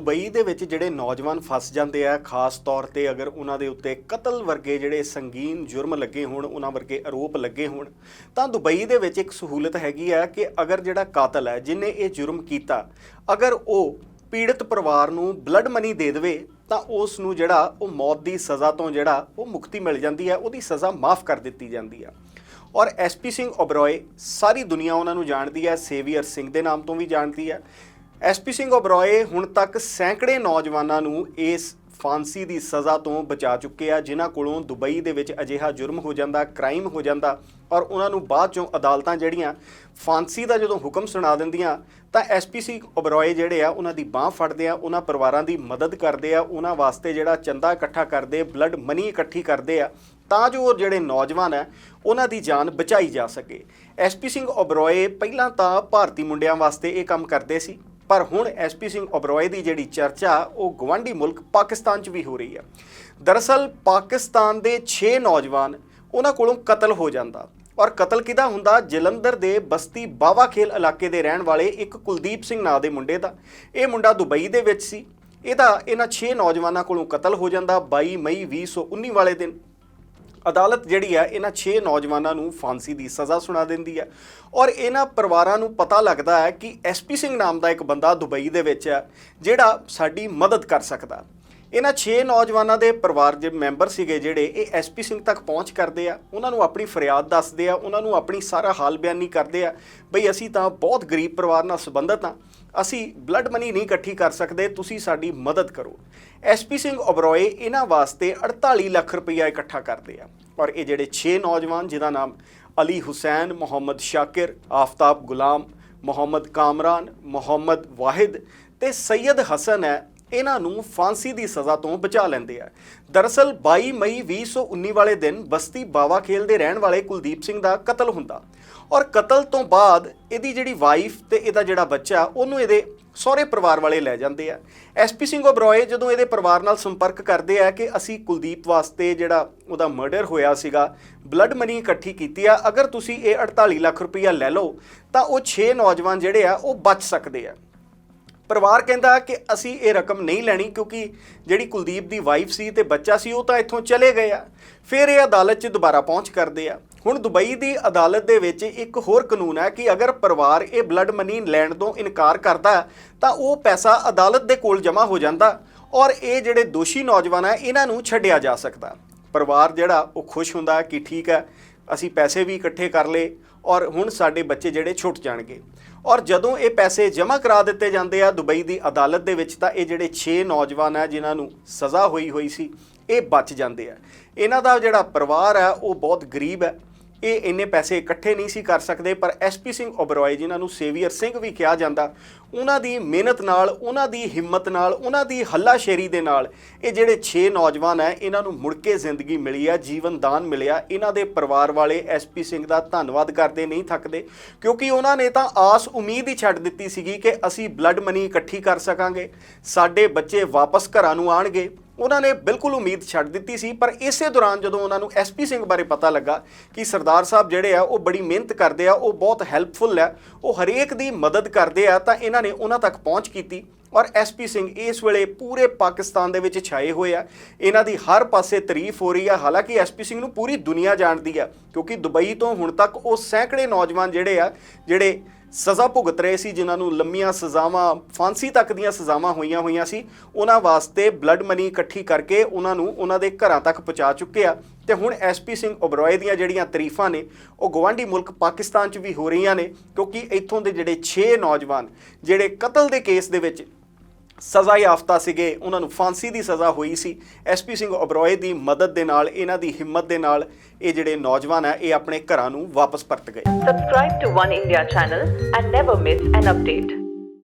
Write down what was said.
Dubai ਦੇ ਵਿੱਚ ਜਿਹੜੇ ਨੌਜਵਾਨ ਫਸ ਜਾਂਦੇ ਆ, ਖਾਸ ਤੌਰ ਤੇ ਅਗਰ ਉਹਨਾਂ ਦੇ ਉੱਤੇ ਕਤਲ ਵਰਗੇ ਜਿਹੜੇ ਸੰਗੀਨ ਜੁਰਮ ਲੱਗੇ ਹੋਣ, ਉਹਨਾਂ ਵਰਗੇ ਆਰੋਪ ਲੱਗੇ ਹੋਣ, ਤਾਂ ਦੁਬਈ ਦੇ ਵਿੱਚ ਇੱਕ ਸਹੂਲਤ ਹੈਗੀ ਆ ਕਿ ਅਗਰ ਜਿਹੜਾ ਕਾਤਲ ਹੈ, ਜਿਨੇ ਇਹ ਜੁਰਮ ਕੀਤਾ, ਅਗਰ ਉਹ ਪੀੜਤ ਪਰਿਵਾਰ ਨੂੰ ਬਲੱਡ ਮਨੀ ਦੇ ਦੇਵੇ, ਤਾਂ ਉਸ ਨੂੰ ਜਿਹੜਾ ਉਹ ਮੌਤ ਦੀ ਸਜ਼ਾ ਤੋਂ ਜਿਹੜਾ ਉਹ ਮੁਕਤੀ ਮਿਲ ਜਾਂਦੀ ਹੈ ਉਹਦੀ ਸਜ਼ਾ ਮਾਫ ਕਰ ਦਿੱਤੀ ਜਾਂਦੀ ਹੈ ਔਰ ਐਸਪੀ ਸਿੰਘ ਓਬਰੋਏ ਸਾਰੀ ਦੁਨੀਆ ਉਹਨਾਂ ਨੂੰ ਜਾਣਦੀ ਹੈ ਸੇਵੀਅਰ ਸਿੰਘ ਦੇ ਨਾਮ ਤੋਂ ਵੀ ਜਾਣਦੀ ਹੈ ਐਸਪੀ ਸਿੰਘ ਓਬਰੋਏ ਹੁਣ ਤੱਕ ਸੈਂਕੜੇ ਨੌਜਵਾਨਾਂ ਨੂੰ ਇਸ ਫਾਂਸੀ ਦੀ ਸਜ਼ਾ ਤੋਂ ਬਚਾ ਚੁੱਕੇ ਆ, ਜਿਨ੍ਹਾਂ ਕੋਲੋਂ ਦੁਬਈ ਦੇ ਵਿੱਚ ਅਜਿਹਾ ਜੁਰਮ ਹੋ ਜਾਂਦਾ, ਕ੍ਰਾਈਮ ਹੋ ਜਾਂਦਾ ਔਰ ਉਹਨਾਂ ਨੂੰ ਬਾਅਦ ਚੋਂ ਅਦਾਲਤਾਂ ਜਿਹੜੀਆਂ ਫਾਂਸੀ ਦਾ ਜਦੋਂ ਹੁਕਮ ਸੁਣਾ ਦਿੰਦੀਆਂ, ਤਾਂ ਐਸਪੀਸੀ ਓਬਰੋਏ ਜਿਹੜੇ ਆ, ਉਹਨਾਂ ਦੀ ਬਾਹ ਫੜਦੇ ਆ, ਉਹਨਾਂ ਪਰਿਵਾਰਾਂ ਦੀ ਮਦਦ ਕਰਦੇ ਆ, ਉਹਨਾਂ ਵਾਸਤੇ ਜਿਹੜਾ ਚੰਦਾ ਇਕੱਠਾ ਕਰਦੇ, ਬਲੱਡ ਮਨੀ ਇਕੱਠੀ ਕਰਦੇ ਆ, ਤਾਂ ਜੋ ਉਹ ਜਿਹੜੇ ਨੌਜਵਾਨ ਹੈ ਉਹਨਾਂ ਦੀ ਜਾਨ ਬਚਾਈ ਜਾ ਸਕੇ। ਐਸਪੀ ਸਿੰਘ ਓਬਰੋਏ ਪਹਿਲਾਂ ਤਾਂ ਭਾਰਤੀ ਮੁੰਡਿਆਂ ਵਾਸਤੇ ਇਹ ਕੰਮ ਕਰਦੇ ਸੀ। ਪਰ ਹੁਣ ਐਸਪੀ ਸਿੰਘ ਓਬਰੋਏ ਦੀ ਜਿਹੜੀ ਚਰਚਾ, ਉਹ ਗਵਾਂਢੀ ਮੁਲਕ ਪਾਕਿਸਤਾਨ 'ਚ ਵੀ ਹੋ ਰਹੀ ਹੈ। ਦਰਅਸਲ, ਪਾਕਿਸਤਾਨ ਦੇ 6 ਨੌਜਵਾਨ ਉਹਨਾਂ ਕੋਲੋਂ ਕਤਲ ਹੋ ਜਾਂਦਾ ਔਰ ਕਤਲ ਕਿਹਦਾ ਹੁੰਦਾ? ਜਲੰਧਰ ਦੇ ਬਸਤੀ ਬਾਵਾ ਖੇਲ ਇਲਾਕੇ ਦੇ ਰਹਿਣ ਵਾਲੇ ਇੱਕ ਕੁਲਦੀਪ ਸਿੰਘ ਨਾਂ ਦੇ ਮੁੰਡੇ ਦਾ। ਇਹ ਮੁੰਡਾ ਦੁਬਈ ਦੇ ਵਿੱਚ ਸੀ। ਇਹਦਾ ਇਹਨਾਂ 6 ਨੌਜਵਾਨਾਂ ਕੋਲੋਂ ਕਤਲ ਹੋ ਜਾਂਦਾ 22 ਮਈ 2019 ਵਾਲੇ ਦਿਨ। ਅਦਾਲਤ ਜਿਹੜੀ ਹੈ ਇਹਨਾਂ 6 ਨੌਜਵਾਨਾਂ ਨੂੰ ਫਾਂਸੀ ਦੀ ਸਜ਼ਾ ਸੁਣਾ ਦਿੰਦੀ ਹੈ ਔਰ ਇਹਨਾਂ ਪਰਿਵਾਰਾਂ ਨੂੰ ਪਤਾ ਲੱਗਦਾ ਹੈ ਕਿ ਐਸਪੀ ਸਿੰਘ ਨਾਮ ਦਾ ਇੱਕ ਬੰਦਾ ਦੁਬਈ ਦੇ ਵਿੱਚ ਹੈ ਜਿਹੜਾ ਸਾਡੀ ਮਦਦ ਕਰ ਸਕਦਾ। ਇਹਨਾਂ 6 ਨੌਜਵਾਨਾਂ ਦੇ ਪਰਿਵਾਰ ਦੇ ਮੈਂਬਰ ਸੀਗੇ ਜਿਹੜੇ ਇਹ ਐਸਪੀ ਸਿੰਘ ਤੱਕ ਪਹੁੰਚ ਕਰਦੇ ਆ, ਉਹਨਾਂ ਨੂੰ ਆਪਣੀ ਫਰਿਆਦ ਦੱਸਦੇ ਆ, ਉਹਨਾਂ ਨੂੰ ਆਪਣੀ ਸਾਰਾ ਹਾਲ ਬਿਆਨੀ ਕਰਦੇ ਆ, ਬਈ ਅਸੀਂ ਤਾਂ ਬਹੁਤ ਗਰੀਬ ਪਰਿਵਾਰ ਨਾਲ ਸੰਬੰਧਿਤ ਆ, ਅਸੀਂ ਬਲੱਡ ਮਨੀ ਨਹੀਂ ਇਕੱਠੀ ਕਰ ਸਕਦੇ, ਤੁਸੀਂ ਸਾਡੀ ਮਦਦ ਕਰੋ। ਐਸਪੀ ਸਿੰਘ ਓਬਰੋਏ ਇਹਨਾਂ ਵਾਸਤੇ 48 ਲੱਖ ਰੁਪਈਆ ਇਕੱਠਾ ਕਰਦੇ ਆ ਔਰ ਇਹ ਜਿਹੜੇ 6 ਨੌਜਵਾਨ ਜਿਹਦਾ ਨਾਮ ਅਲੀ ਹੁਸੈਨ, ਮੁਹੰਮਦ ਸ਼ਾਕਿਰ, ਆਫਤਾਬ ਗੁਲਾਮ, ਮੁਹੰਮਦ ਕਾਮਰਾਨ, ਮੁਹੰਮਦ ਵਾਹਿਦ ਤੇ ਸੈਯਦ ਹਸਨ ਹੈ ਇਹਨਾਂ ਨੂੰ ਫਾਂਸੀ ਦੀ ਸਜ਼ਾ ਤੋਂ ਬਚਾ ਲੈਂਦੇ ਆ। ਦਰਅਸਲ 22 ਮਈ 2019 ਵਾਲੇ ਦਿਨ ਬਸਤੀ ਬਾਵਾ ਖੇਲ ਦੇ ਰਹਿਣ ਵਾਲੇ ਕੁਲਦੀਪ ਸਿੰਘ ਦਾ ਕਤਲ ਹੁੰਦਾ। ਔਰ ਕਤਲ ਤੋਂ ਬਾਅਦ ਇਹਦੀ ਜਿਹੜੀ ਵਾਈਫ ਤੇ ਇਹਦਾ ਜਿਹੜਾ ਬੱਚਾ, ਉਹਨੂੰ ਇਹਦੇ ਸਹੁਰੇ ਪਰਿਵਾਰ ਵਾਲੇ ਲੈ ਜਾਂਦੇ ਆ। ਐਸਪੀ ਸਿੰਘ ਓਬਰੋਏ ਜਦੋਂ ਇਹਦੇ ਪਰਿਵਾਰ ਨਾਲ ਸੰਪਰਕ ਕਰਦੇ ਆ ਕਿ ਅਸੀਂ ਕੁਲਦੀਪ ਵਾਸਤੇ ਜਿਹੜਾ ਉਹਦਾ ਮਰਡਰ ਹੋਇਆ ਸੀਗਾ ਬਲੱਡ ਮਨੀ ਇਕੱਠੀ ਕੀਤੀ ਆ, ਅਗਰ ਤੁਸੀਂ ਇਹ 48 ਲੱਖ ਰੁਪਈਆ ਲੈ ਲਓ, ਤਾਂ ਉਹ 6 ਨੌਜਵਾਨ ਜਿਹੜੇ ਆ, ਉਹ ਬਚ ਸਕਦੇ ਆ। ਪਰਿਵਾਰ ਕਹਿੰਦਾ ਕਿ ਅਸੀਂ ਇਹ ਰਕਮ ਨਹੀਂ ਲੈਣੀ ਕਿਉਂਕਿ ਜਿਹੜੀ ਕੁਲਦੀਪ ਦੀ ਵਾਈਫ ਸੀ ਤੇ ਬੱਚਾ ਸੀ, ਉਹ ਤਾਂ ਇੱਥੋਂ ਚਲੇ ਗਏ ਆ। ਫਿਰ ਇਹ ਅਦਾਲਤ 'ਚ ਦੁਬਾਰਾ ਪਹੁੰਚ ਕਰਦੇ ਆ। ਹੁਣ ਦੁਬਈ ਦੀ ਅਦਾਲਤ ਦੇ ਵਿੱਚ ਇੱਕ ਹੋਰ ਕਾਨੂੰਨ ਹੈ ਕਿ ਅਗਰ ਪਰਿਵਾਰ ਇਹ ਬਲੱਡ ਮਨੀ ਲੈਣ ਤੋਂ ਇਨਕਾਰ ਕਰਦਾ, ਤਾਂ ਉਹ ਪੈਸਾ ਅਦਾਲਤ ਦੇ ਕੋਲ ਜਮ੍ਹਾਂ ਹੋ ਜਾਂਦਾ ਔਰ ਇਹ ਜਿਹੜੇ ਦੋਸ਼ੀ ਨੌਜਵਾਨ ਹੈ ਇਹਨਾਂ ਨੂੰ ਛੱਡਿਆ ਜਾ ਸਕਦਾ। ਪਰਿਵਾਰ ਜਿਹੜਾ, ਉਹ ਖੁਸ਼ ਹੁੰਦਾ ਕਿ ਠੀਕ ਹੈ, ਅਸੀਂ ਪੈਸੇ ਵੀ ਇਕੱਠੇ ਕਰ ਲਏ। ਔਰ ਹੁਣ ਸਾਡੇ ਬੱਚੇ ਜਿਹੜੇ ਛੁੱਟ ਜਾਣਗੇ। ਔਰ ਜਦੋਂ ਇਹ ਪੈਸੇ ਜਮ੍ਹਾਂ ਕਰਾ ਦਿੱਤੇ ਜਾਂਦੇ ਆ ਦੁਬਈ ਦੀ ਅਦਾਲਤ ਦੇ ਵਿੱਚ, ਤਾਂ ਇਹ ਜਿਹੜੇ 6 ਨੌਜਵਾਨ ਆ, ਜਿਨ੍ਹਾਂ ਨੂੰ ਸਜ਼ਾ ਹੋਈ ਹੋਈ ਸੀ, ਇਹ ਬਚ ਜਾਂਦੇ ਆ। ਇਹਨਾਂ ਦਾ ਜਿਹੜਾ ਪਰਿਵਾਰ ਹੈ ਉਹ ਬਹੁਤ ਗਰੀਬ ਹੈ। ਇਹ ਇੰਨੇ ਪੈਸੇ ਇਕੱਠੇ ਨਹੀਂ ਸੀ ਕਰ ਸਕਦੇ, ਪਰ ਐਸਪੀ ਸਿੰਘ ਓਬਰੋਏ, ਜਿਨ੍ਹਾਂ ਨੂੰ ਸੇਵੀਅਰ ਸਿੰਘ ਵੀ ਕਿਹਾ ਜਾਂਦਾ, ਉਹਨਾਂ ਦੀ ਮਿਹਨਤ ਨਾਲ, ਉਹਨਾਂ ਦੀ ਹਿੰਮਤ ਨਾਲ, ਉਹਨਾਂ ਦੀ ਹੱਲਾਸ਼ੇਰੀ ਦੇ ਨਾਲ, ਇਹ ਜਿਹੜੇ 6 ਨੌਜਵਾਨ ਹੈ, ਇਹਨਾਂ ਨੂੰ ਮੁੜ ਕੇ ਜ਼ਿੰਦਗੀ ਮਿਲੀ ਹੈ, ਜੀਵਨ ਦਾਨ ਮਿਲਿਆ। ਇਹਨਾਂ ਦੇ ਪਰਿਵਾਰ ਵਾਲੇ ਐਸਪੀ ਸਿੰਘ ਦਾ ਧੰਨਵਾਦ ਕਰਦੇ, ਨਹੀਂ ਥੱਕਦੇ, ਕਿਉਂਕਿ ਉਹਨਾਂ ਨੇ ਤਾਂ ਆਸ, ਉਮੀਦ ਹੀ ਛੱਡ ਦਿੱਤੀ ਸੀਗੀ ਕਿ ਅਸੀਂ ਬਲੱਡ ਮਨੀ ਇਕੱਠੀ ਕਰ ਸਕਾਂਗੇ, ਸਾਡੇ ਬੱਚੇ ਵਾਪਸ ਘਰਾਂ ਨੂੰ ਆਣਗੇ ਉਹਨਾਂ ਨੇ ਬਿਲਕੁਲ ਉਮੀਦ ਛੱਡ ਦਿੱਤੀ ਸੀ, ਪਰ ਇਸੇ ਦੌਰਾਨ ਜਦੋਂ ਉਹਨਾਂ ਨੂੰ ਐਸਪੀ ਸਿੰਘ ਬਾਰੇ ਪਤਾ ਲੱਗਾ ਕਿ ਸਰਦਾਰ ਸਾਹਿਬ ਜਿਹੜੇ ਆ, ਉਹ ਬੜੀ ਮਿਹਨਤ ਕਰਦੇ ਆ, ਉਹ ਬਹੁਤ ਹੈਲਪਫੁਲ ਹੈ ਉਹ ਹਰੇਕ ਦੀ ਮਦਦ ਕਰਦੇ ਆ, ਤਾਂ ਇਹਨਾਂ ਨੇ ਉਹਨਾਂ ਤੱਕ ਪਹੁੰਚ ਕੀਤੀ ਔਰ ਐਸਪੀ ਸਿੰਘ ਇਸ ਵੇਲੇ ਪੂਰੇ ਪਾਕਿਸਤਾਨ ਦੇ ਵਿੱਚ ਛਾਏ ਹੋਏ ਆ। ਇਹਨਾਂ ਦੀ ਹਰ ਪਾਸੇ ਤਾਰੀਫ ਹੋ ਰਹੀ ਆ, ਹਾਲਾਂਕਿ ਐਸਪੀ ਸਿੰਘ ਨੂੰ ਪੂਰੀ ਦੁਨੀਆ ਜਾਣਦੀ ਆ, ਕਿਉਂਕਿ ਦੁਬਈ ਤੋਂ ਹੁਣ ਤੱਕ ਉਹ ਸੈਂਕੜੇ ਨੌਜਵਾਨ ਜਿਹੜੇ ਆ, ਜਿਹੜੇ ਸਜ਼ਾ ਭੁਗਤ ਰਹੇ ਸੀ, ਜਿਨ੍ਹਾਂ ਨੂੰ ਲੰਮੀਆਂ ਸਜ਼ਾਵਾਂ, ਫਾਂਸੀ ਤੱਕ ਦੀਆਂ ਸਜ਼ਾਵਾਂ ਹੋਈਆਂ ਹੋਈਆਂ ਸੀ, ਉਹਨਾਂ ਵਾਸਤੇ ਬਲੱਡ ਮਨੀ ਇਕੱਠੀ ਕਰਕੇ ਉਹਨਾਂ ਨੂੰ ਉਹਨਾਂ ਦੇ ਘਰਾਂ ਤੱਕ ਪਹੁੰਚਾ ਚੁੱਕੇ ਆ। ਤੇ ਹੁਣ ਐਸਪੀ ਸਿੰਘ ਓਬਰੋਏ ਦੀਆਂ ਜਿਹੜੀਆਂ ਤਾਰੀਫਾਂ ਨੇ, ਉਹ ਗਵਾਂਢੀ ਮੁਲਕ ਪਾਕਿਸਤਾਨ 'ਚ ਵੀ ਹੋ ਰਹੀਆਂ ਨੇ, ਕਿਉਂਕਿ ਇੱਥੋਂ ਦੇ ਜਿਹੜੇ 6 ਨੌਜਵਾਨ, ਜਿਹੜੇ ਕਤਲ ਦੇ ਕੇਸ ਦੇ ਵਿੱਚ ਸਜ਼ਾ ਯਾਫਤਾ ਸੀਗੇ, ਉਹਨਾਂ ਨੂੰ ਫਾਂਸੀ ਦੀ ਸਜ਼ਾ ਹੋਈ ਸੀ ਐਸਪੀ ਸਿੰਘ ਓਬਰੋਏ ਦੀ ਮਦਦ ਦੇ ਨਾਲ, ਇਹਨਾਂ ਦੀ ਹਿੰਮਤ ਦੇ ਨਾਲ ਇਹ ਜਿਹੜੇ ਨੌਜਵਾਨ ਆ, ਇਹ ਆਪਣੇ ਘਰਾਂ ਨੂੰ ਵਾਪਸ ਪਰਤ ਗਏ Subscribe to One India channel and never miss an update.